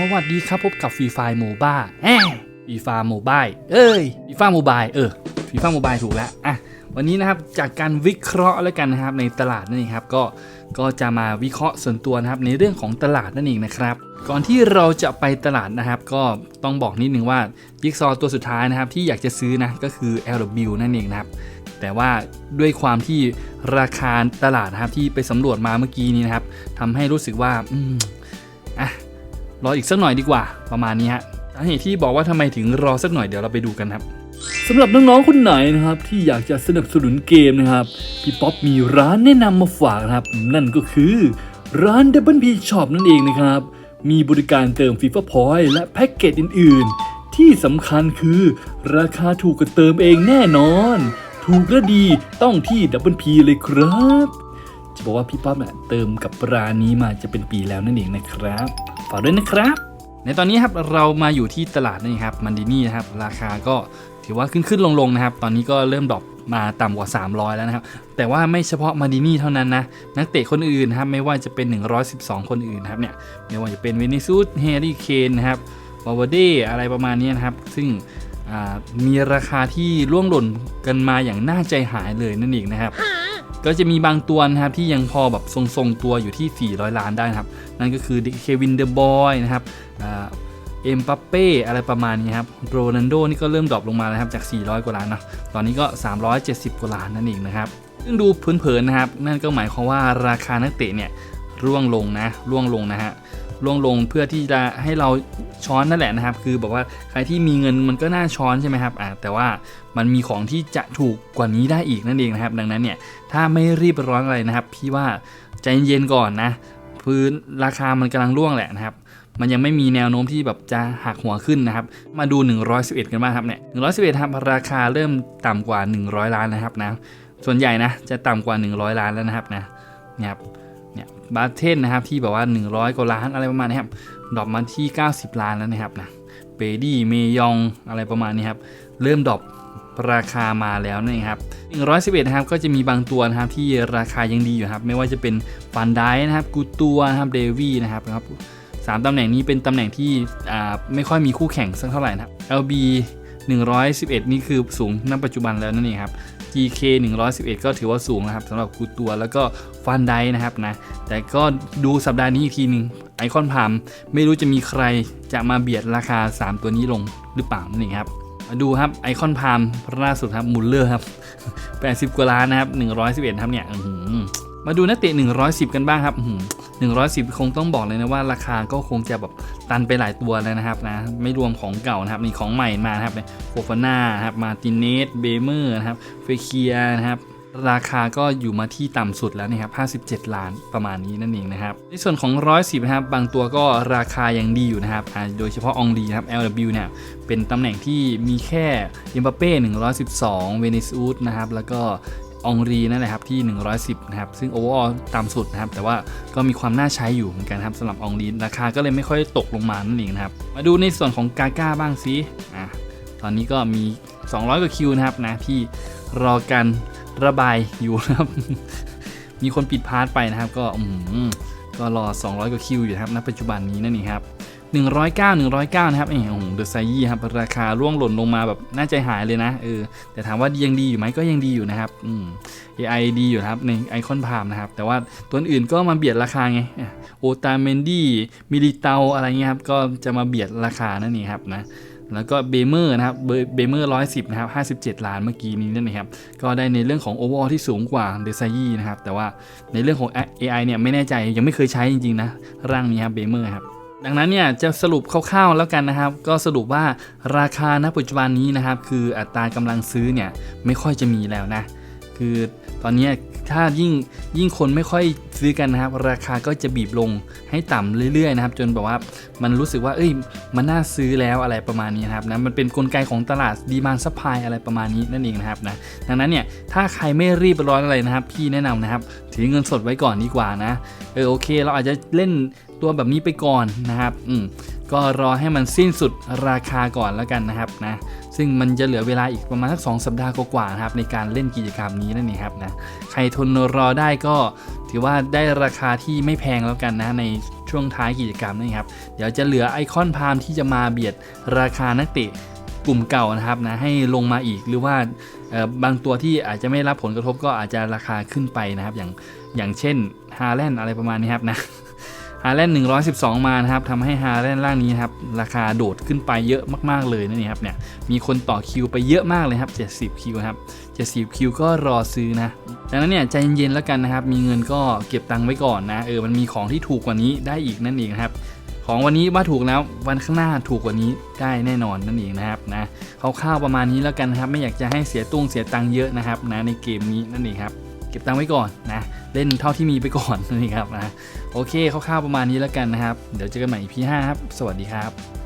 สวัสดีครับพบกับฟรีไฟโมบ้าแฮฟรีไฟโมบายเอ้ยฟรีไฟโมบายเออฟรีไฟโมบายถูกแล้วอะวันนี้นะครับจากการวิเคราะห์แล้วกันนะครับในตลาดนั่นเองครับก็ก็จะมาวิเคราะห์ส่วนตัวนะครับในเรื่องของตลาดนั่นเองนะครับ ก่อนที่เราจะไปตลาดนะครับ ก็ต้องบอกนิดนึงว่ายิกซอตัวสุดท้ายนะครับที่อยากจะซื้อนะก็คือ LW นั่นเองนะครับแต่ว่าด้วยความที่ราคาตลาดนะครับที่ไปสำรวจมาเมื่อกี้นี้นะครับทำให้รู้สึกว่าอะ รออีกสักหน่อยดีกว่า ประมาณนี้ฮะสาเหตุที่บอกว่าทำไมถึงรอสักหน่อยเดี๋ยวเราไปดูกันครับสำหรับน้องๆคนไหนนะครับที่อยากจะสนับสนุนเกมนะครับพี่ป๊อปมีร้านแนะนำมาฝากนะครับ นั่นก็คือ ร้าน Double P Shop นั่นเองนะครับ มีบริการเติม FIFA Point และแพ็กเกจอื่น ๆ ที่สำคัญคือราคาถูกกว่าเติมเองแน่นอน ถูกและดีต้องที่ Double P เลยครับ จะบอกว่าพี่ป๊อปเนี่ยเติมกับร้านนี้มาจะเป็นปีแล้วนั่นเองนะครับ ฝากด้วยนะครับ ในตอนนี้ครับเรามาอยู่ที่ตลาดนี่ครับมันดินี่นะครับราคาก็ถือว่าขึ้นขึ้นลงลงนะครับ ตอนนี้ก็เริ่มดรอปมาต่ำกว่า 300 แล้วนะครับ แต่ว่าไม่เฉพาะมาดินี่เท่านั้นนะ นักเตะคนอื่นนะครับไม่ว่าจะเป็น 112 คนอื่นครับเนี่ยไม่ว่าจะเป็นเวนิซุสเฮรี่เคนนะครับวาวเดอะไรประมาณนี้นะครับ ซึ่งมีราคาที่ร่วงหล่นกันมาอย่างน่าใจหายเลยนั่นเองนะครับ ก็จะมีบางตัวนะครับที่ยังพอแบบทรงๆตัวอยู่ที่ 400 ล้านได้นะครับ นั่นก็คือเควินเดอะบอยนะครับเอ็มปัปเป้อะไรประมาณนี้ครับโรนันโดนี่ก็เริ่มดรอปลงมาแล้วครับจาก 400 กว่าล้านเนาะตอนนี้ก็ 370 กว่าล้านนั่นเองนะครับซึ่งดูเผินๆนะครับ นั่นก็หมายความว่าราคานักเตะเนี่ยร่วงลงนะร่วงลงนะฮะ ร่วงลงเพื่อที่จะให้เราช้อนนั่นแหละนะครับ คือบอกว่าใครที่มีเงินมันก็น่าช้อนใช่ไหมครับอ่าแต่ว่ามันมีของที่จะถูกกว่านี้ได้อีกนั่นเองนะครับ ดังนั้นเนี่ยถ้าไม่รีบร้อนอะไรนะครับ พี่ว่าใจเย็นๆก่อนนะพื้นราคามันกำลังร่วงแหละนะครับมันยังไม่มีแนวโน้มที่แบบจะหักหัวขึ้นนะครับ มาดู 111 กันบ้างครับเนี่ย111ครับราคาเริ่มต่ำกว่า 100 ล้านนะครับนะ ส่วนใหญ่นะจะต่ำกว่า 100 ล้านแล้วนะครับนะเนี่ยครับ เนี่ยบาเทนนะครับที่แบบว่า 100 กว่าล้านอะไรประมาณนี้ครับดรอปมาที่ 90 ล้านแล้วนะครับนะเบดี้เมยองอะไรประมาณนี้ครับเริ่มดรอปราคามาแล้วนนเองครับ111นะครับก็จะมีบางตัวนะครับที่ราคายังดีอยู่ครับไม่ว่าจะเป็นฟันได้นะครับกูตัวนะครับเดวี่นะครับนะครับสามตำแหน่งนี้เป็นตำแหน่งที่ไม่ค่อยมีคู่แข่งสักเท่าไหร่นะครับ LB 111 นี่คือสูงณปัจจุบันแล้วนั่นเองครับ GK 111 ก็ถือว่าสูงนะครับสำหรับกูตัวแล้วก็ฟันไดนะครับนะ แต่ก็ดูสัปดาห์นี้อีกทีหนึ่งไอคอนพามไม่รู้จะมีใครจะมาเบียดราคา 3 ตัวนี้ลงหรือเปล่านั่นเองครับมาดูครับไอคอนพามล่าสุดครับมุลเลอร์ครับ 80 กว่าล้านนะครับ 111 ครับเนี่ยมาดูนักเตะ110 กันบ้างครับ 110 คงต้องบอกเลยนะว่าราคาก็คงจะแบบตันไปหลายตัวแล้วนะครับนะไม่รวมของเก่านะครับนี่ของใหม่มานะครับโคฟาน่าครับมาติเนสเบเมอร์นะครับเฟเคียนะครับราคาก็อยู่มาที่ต่ำสุดแล้วนะครับ57 ล้านประมาณนี้นั่นเองนะครับ ในส่วนของ 110นะครับ บางตัวก็ราคายังดีอยู่นะครับ โดยเฉพาะองลีครับ LW เนี่ย เป็นตำแหน่งที่มีแค่เอ็มบัปเป้112 เวนิซูสนะครับ แล้วก็ องรีนั่นแหละครับที่ 110 นะครับ ซึ่งโอเวอร์ต่ำสุดนะครับ แต่ว่าก็มีความน่าใช้อยู่เหมือนกันครับสำหรับองรีราคาก็เลยไม่ค่อยตกลงมานั่นเองนะครับ มาดูในส่วนของกาก้าบ้างสิอะตอนนี้ก็มี 200 กว่าคิวนะครับนะที่รอการระบายอยู่นะครับ มีคนปิดพาร์ทไปนะครับ ก็อืมก็รอ 200 กว่าคิวอยู่นะครับณปัจจุบันนี้นั่นเองครับ 109 109 นะครับเอ้โอ้โหเดอะไซยี่ครับราคาร่วงหล่นลงมาแบบน่าใจหายเลยนะเออแต่ถามว่ายังดีอยู่ไหมก็ยังดีอยู่นะครับอืม AI ดีอยู่ครับในไอคอนพามนะครับ แต่ว่าตัวอื่นก็มาเบียดราคาไงโอตาเมนดี้มิลิเตาอะไรเงี้ยครับ ก็จะมาเบียดราคานั่นเองครับนะแล้วก็เบเมอร์นะครับเบเมอร์ร้อยสิบนะครับห้าสิบเจ็ดล้านเมื่อกี้นี้นั่นเองครับ ก็ได้ในเรื่องของโอเวอร์ที่สูงกว่าเดซายี่นะครับ แต่ว่าในเรื่องของ AI เนี่ยไม่แน่ใจยังไม่เคยใช้จริงๆนะ ร่างนี้ครับเบเมอร์ครับ ดังนั้นเนี่ยจะสรุปคร่าวๆแล้วกันนะครับ ก็สรุปว่าราคาณปัจจุบันนี้นะครับ คืออัตรากำลังซื้อเนี่ยไม่ค่อยจะมีแล้วนะ คือตอนเนี้ย ถ้ายิ่งยิ่งคนไม่ค่อยซื้อกันนะครับ ราคาก็จะบีบลงให้ต่ำเรื่อยๆนะครับ จนแบบว่ามันรู้สึกว่าเอ้ยมันน่าซื้อแล้วอะไรประมาณนี้นะครับนะมันเป็นนกลไกของตลาดดีมานซัพพลายอะไรประมาณนี้นั่นเองนะครับนะดังนั้นเนี่ยถ้าใครไม่รีบร้อนอะไรนะครับ พี่แนะนำนะครับ ถือเงินสดไว้ก่อนดีกว่านะเออโอเค เราอาจจะเล่นตัวแบบนี้ไปก่อนนะครับ อืมก็รอให้มันสิ้นสุดราคาก่อนแล้วกันนะครับนะ ซึ่งมันจะเหลือเวลาอีกประมาณสักสองสัปดาห์กว่าๆนะครับในการเล่นกิจกรรมนี้นั่นเองครับนะใครทนรอได้ก็ถือว่าได้ราคาที่ไม่แพงแล้วกันนะในช่วงท้ายกิจกรรมนะครับเดี๋ยวจะเหลือไอคอนพามที่จะมาเบียดราคานักเตะกลุ่มเก่านะครับนะให้ลงมาอีกหรือว่าเออบางตัวที่อาจจะไม่รับผลกระทบก็อาจจะราคาขึ้นไปนะครับ อย่างอย่างเช่นฮาแลนด์อะไรประมาณนี้ครับนะาแลนด์ 112 มานะครับทำให้ฮาแลนด์ร่างนี้นครับราคาโดดขึ้นไปเยอะมากๆเลยนั่นเองครับเนี่ยมีคนต่อคิวไปเยอะมากเลยครับ 70 คิวครับ70 คิวก็รอซื้อนะดังนั้นเนี่ยใจเย็นๆแล้วกันนะครับ มีเงินก็เก็บตังค์ไว้ก่อนนะเออมันมีของที่ถูกกว่านี้ได้อีกนั่นเองครับของวันนี้ว่าถูกแล้ววันข้างหน้าถูกกว่านี้ได้แน่นอนนั่นเองนะครับนะคร่าวๆประมาณนี้แล้วกันนะครับ ไม่อยากจะให้เสียตุ้งเสียตังค์เยอะนะครับนะในเกมนี้นั่นเองครับ ก็บตังค์ไว้ก่อนนะ เล่นเท่าที่มีไปก่อนนี่ครับนะ โอเคคร่าวๆประมาณนี้แล้วกันนะครับ เดี๋ยวเจอกันใหม่ EP 5ครับ สวัสดีครับ